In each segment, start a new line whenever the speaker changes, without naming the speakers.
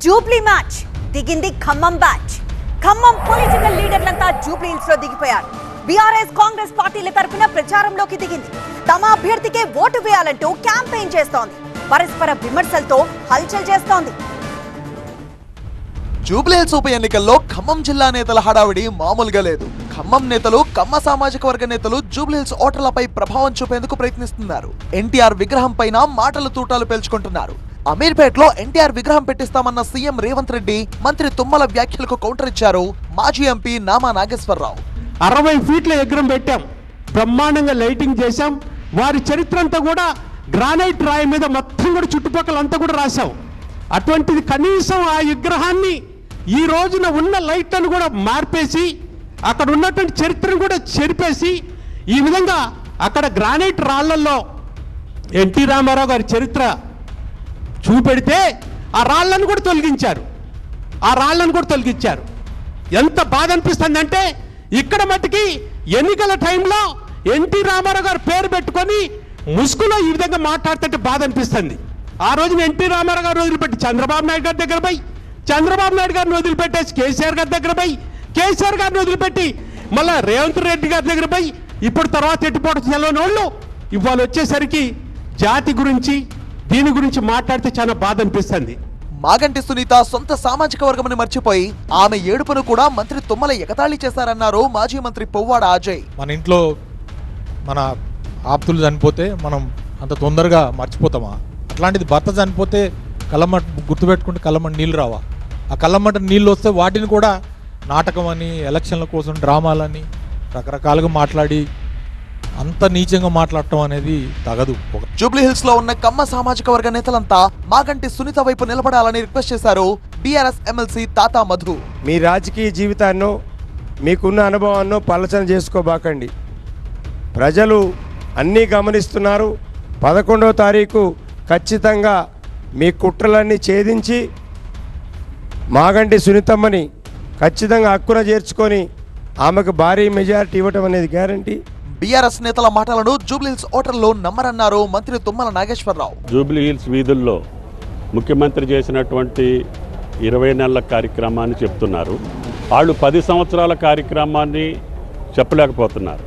Jubilee match దిగింది Khammam batch. Khammam political లీడర్లంతా Jubilee హిల్స్లో దిగిపోయారు. బీఆర్ఎస్ కాంగ్రెస్ పార్టీల తరఫున ప్రచారంలోకి దిగింది. తమ అభ్యర్థికే ఓటు వేయాలంటూ క్యాంపెయిన్ చేస్తోంది. పరస్పర విమర్శలతో హల్చల్ చేస్తోంది.
జూబ్లీహిల్స్ ఉప ఎన్నికల్లో ఖమ్మం జిల్లా నేతల హడావిడి మామూలుగా లేదు. ఖమ్మం నేతలు కమ్మ సామాజిక వర్గ నేతలు జూబ్లీహిల్స్ ఓటర్లపై ప్రభావం చూపేందుకు ప్రయత్నిస్తున్నారు. ఎన్టీఆర్ విగ్రహం పైన మాటలు తూటాలు పేల్చుకుంటున్నారు అమీర్పేటలో ఎన్టీఆర్ విగ్రహం పెట్టిస్తామన్న సీఎం రేవంత్ రెడ్డి మంత్రి తుమ్మల వ్యాఖ్యలకు కౌంటర్ ఇచ్చారు మాజీ ఎంపీ నామా నాగేశ్వరరావు.
అరవై ఫీట్ల ఎగ్రం పెట్టాం. బ్రహ్మాండంగా లైటింగ్ చేశాం. వారి చరిత్ర అంతా కూడా గ్రానైట్ రాయి మీద మొత్తం కూడా చుట్టుపక్కల అంతా కూడా రాశాం. అటువంటిది కనీసం ఆ విగ్రహాన్ని ఈ రోజున ఉన్న లైట్లను కూడా మార్పేసి అక్కడ ఉన్నటువంటి చరిత్రను కూడా చెరిపేసి ఈ విధంగా అక్కడ గ్రానైట్ రాళ్ళల్లో ఎన్టీ రామారావు గారి చరిత్ర చూపెడితే ఆ రాళ్ళను కూడా తొలగించారు. ఆ రాళ్ళను కూడా తొలగించారు. ఎంత బాధ అనిపిస్తుందంటే ఇక్కడ మట్టుకి ఎన్నికల టైంలో ఎన్టీ రామారావు గారు పేరు పెట్టుకొని ముసుగులో ఈ విధంగా మాట్లాడుతుంటే బాధ అనిపిస్తుంది. ఆ రోజున ఎన్టీ రామారావు గారు వదిలిపెట్టి చంద్రబాబు నాయుడు గారి దగ్గర పోయి చంద్రబాబు నాయుడు గారిని వదిలిపెట్టేసి కేసీఆర్ గారి దగ్గర పోయి కేసీఆర్ గారిని వదిలిపెట్టి మళ్ళా రేవంత్ రెడ్డి గారి దగ్గర పోయి ఇప్పుడు తర్వాత ఎట్టిపోవడం తెలవని వాళ్ళు ఇవాళ వచ్చేసరికి జాతి గురించి దీని గురించి మాట్లాడితే చాలా బాధ అనిపిస్తుంది
మాగంటి సునీత సొంత సామాజిక వర్గమని మర్చిపోయి ఆమె ఏడుపును కూడా మంత్రి తుమ్మల ఎగతాళి చేశారన్నారు మాజీ మంత్రి పువ్వాడ అజయ్.
మన ఇంట్లో మన ఆప్తులు చనిపోతే మనం అంత తొందరగా మర్చిపోతామా? అట్లాంటిది భర్త చనిపోతే కళ్ళమ్మట గుర్తుపెట్టుకుంటే కళ్ళమ్మట నీళ్ళు రావా? ఆ కళ్ళమ్మట నీళ్ళు వస్తే వాటిని కూడా నాటకం అని ఎలక్షన్ల కోసం డ్రామాలని రకరకాలుగా మాట్లాడి అంత నీచంగా మాట్లాడటం అనేది తగదు. ఒక
జూబ్లీహిల్స్లో ఉన్న కమ్మ సామాజిక వర్గ నేతలంతా మాగంటి సునీత వైపు నిలబడాలని రిక్వెస్ట్ చేశారు బీఆర్ఎస్ ఎమ్మెల్సీ తాతా మధు.
మీ రాజకీయ జీవితాన్నో మీకున్న అనుభవాన్నో పలచన చేసుకోబాకండి. ప్రజలు అన్నీ గమనిస్తున్నారు. పదకొండవ తారీఖు ఖచ్చితంగా మీ కుట్రలన్నీ ఛేదించి మాగంటి సునీతమ్మని ఖచ్చితంగా హక్కున చేర్చుకొని ఆమెకు భారీ మెజారిటీ ఇవ్వటం అనేది గ్యారంటీ.
బీఆర్ఎస్ నేతల మాటలను జూబ్లీహిల్స్ ఓటర్లు నమ్మరన్నారు మంత్రి తుమ్మల నాగేశ్వరరావు.
జూబ్లీహిల్స్ వీధుల్లో ముఖ్యమంత్రి చేసినటువంటి ఇరవై నెలల కార్యక్రమాన్ని చెప్తున్నారు. వాళ్ళు పది సంవత్సరాల కార్యక్రమాన్ని చెప్పలేకపోతున్నారు.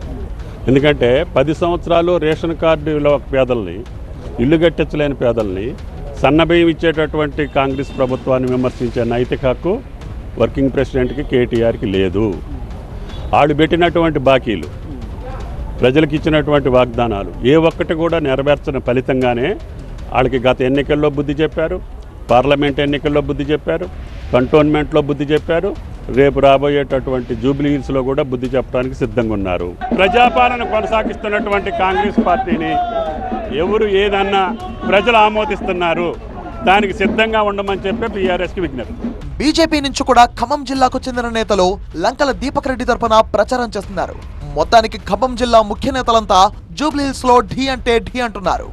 ఎందుకంటే పది సంవత్సరాలు రేషన్ కార్డుల పేదల్ని ఇల్లు కట్టించలేని పేదల్ని సన్నబియ్యం ఇచ్చేటటువంటి కాంగ్రెస్ ప్రభుత్వాన్ని విమర్శించే నైతిక హక్కు వర్కింగ్ ప్రెసిడెంట్కి కేటీఆర్కి లేదు. వాళ్ళు పెట్టినటువంటి బాకీలు ప్రజలకు ఇచ్చినటువంటి వాగ్దానాలు. ఏ ఒక్కటి కూడా నెరవేర్చిన ఫలితంగానే వాళ్ళకి గత ఎన్నికల్లో బుద్ధి చెప్పారు. పార్లమెంట్ ఎన్నికల్లో బుద్ధి చెప్పారు. కంటోన్మెంట్లో బుద్ధి చెప్పారు. రేపు రాబోయేటటువంటి జూబ్లీ హిల్స్లో కూడా బుద్ధి చెప్పడానికి సిద్ధంగా ఉన్నారు. ప్రజాపాలన కొనసాగిస్తున్నటువంటి కాంగ్రెస్ పార్టీని ఎవరు ఏదన్నా ప్రజలు ఆమోదిస్తున్నారు. దానికి సిద్ధంగా ఉండమని చెప్పి బీఆర్ఎస్కి విజ్ఞప్తి.
బీజేపీ నుంచి కూడా ఖమ్మం జిల్లాకు చెందిన నేతలు లంకల దీపక్ రెడ్డి తరఫున ప్రచారం చేస్తున్నారు. మొత్తానికి ఖమ్మం జిల్లా ముఖ్య నేతలంతా జూబ్లీహిల్స్లో ఢీ అంటే ఢీ అంటున్నారు.